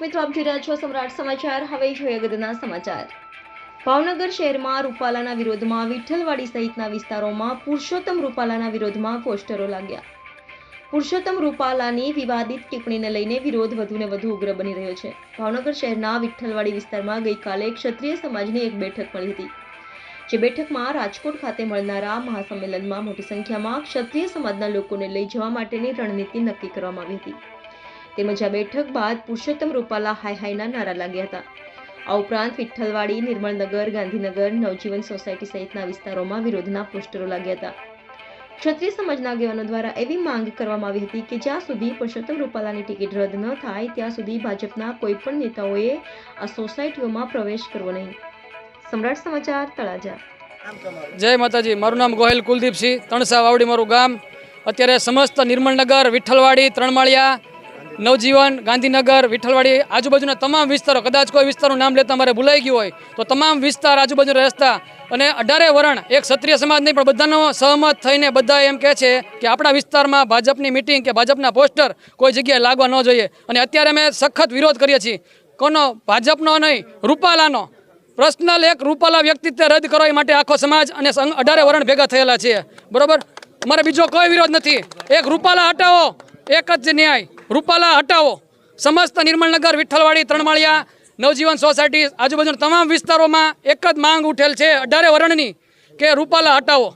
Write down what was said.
જોઈ રહ્યા છો સમ્રાટ સમાચાર. હવે જોઈએ અગત્યના સમાચાર. ભાવનગર શહેરમાં રૂપાલાના વિરોધમાં વિઠ્ઠલવાડી સહિતના વિસ્તારોમાં પુરુષોત્તમ રૂપાલાના વિરોધમાં પોસ્ટરો લાગ્યા. પુરુષોત્તમ રૂપાલાની વિવાદિત ટિપ્પણીને લઈને વિરોધ વધુને વધુ ઉગ્ર બની રહ્યો છે. ભાવનગર શહેરના વિઠ્ઠલવાડી વિસ્તારમાં ગઈકાલે ક્ષત્રિય સમાજની એક બેઠક મળી હતી. જે બેઠકમાં રાજકોટ ખાતે મળનારા મહાસંમેલનમાં મોટી સંખ્યામાં ક્ષત્રિય સમાજના લોકોને લઈ જવા માટેની રણનીતિ નક્કી કરવામાં આવી હતી. તેમજ આ બેઠક બાદ પુરુષોત્તમ રૂપાલા હાય હાયના નારા લાગ્યા હતા. આ ઉપરાંત વિઠ્ઠલવાડી, નિર્મળનગર, ગાંધીનગર, નવજીવન સોસાયટી સહિતના વિસ્તારોમાં વિરોધના પોસ્ટરો લાગ્યા હતા. ક્ષત્રિય સમાજના આગેવાનો દ્વારા એવી માંગ કરવામાં આવી હતી કે જ્યાં સુધી પુરુષોત્તમ રૂપાલાની ટિકિટ રદ ન થાય, ત્યાં સુધી ભાજપના કોઈપણ નેતાઓએ આ સોસાયટીઓમાં પ્રવેશ કરવો નહીં. સમ્રાટ સમાચાર, તળાજા. જય માતાજી, મારું નામ ગોહિલ કુલદીપસિંહ, તણસા વાવડી મારું ગામ. અત્યારે સમસ્ત નિર્મળનગર, વિઠ્ઠલવાડી, ત્રણમાળિયા નવજીવન, ગાંધીનગર, વિઠ્ઠલવાડી આજુબાજુના તમામ વિસ્તારો, કદાચ કોઈ વિસ્તારનું નામ લેતા મારે ભૂલાઈ ગયું હોય, તો તમામ વિસ્તાર આજુબાજુના રસ્તા અને અઢારે વરણ એક ક્ષત્રિય સમાજ નહીં, પણ બધાનો સહમત થઈને બધા એમ કહે છે કે આપણા વિસ્તારમાં ભાજપની મિટિંગ કે ભાજપના પોસ્ટર કોઈ જગ્યાએ લાગવા ન જોઈએ. અને અત્યારે અમે સખત વિરોધ કરીએ છીએ. કોનો ભાજપનો નહીં, રૂપાલાનો. પર્સનલ એક રૂપાલા વ્યક્તિત્વ રદ કરવા એ માટે આખો સમાજ અને અઢારે વરણ ભેગા થયેલા છે. બરોબર? અમારે બીજો કોઈ વિરોધ નથી. એક રૂપાલા હટાવો, એક જ ન્યાય. રૂપાલા, હટાવો. સમસ્ત નિર્મળનગર વિઠ્ઠલવાડી, ત્રણમાળિયા, નવજીવન સોસાયટી, આજુબાજુના તમામ વિસ્તારોમાં એક જ માંગ ઉઠેલ છે અઢારે વરણની કે રૂપાલા હટાવો.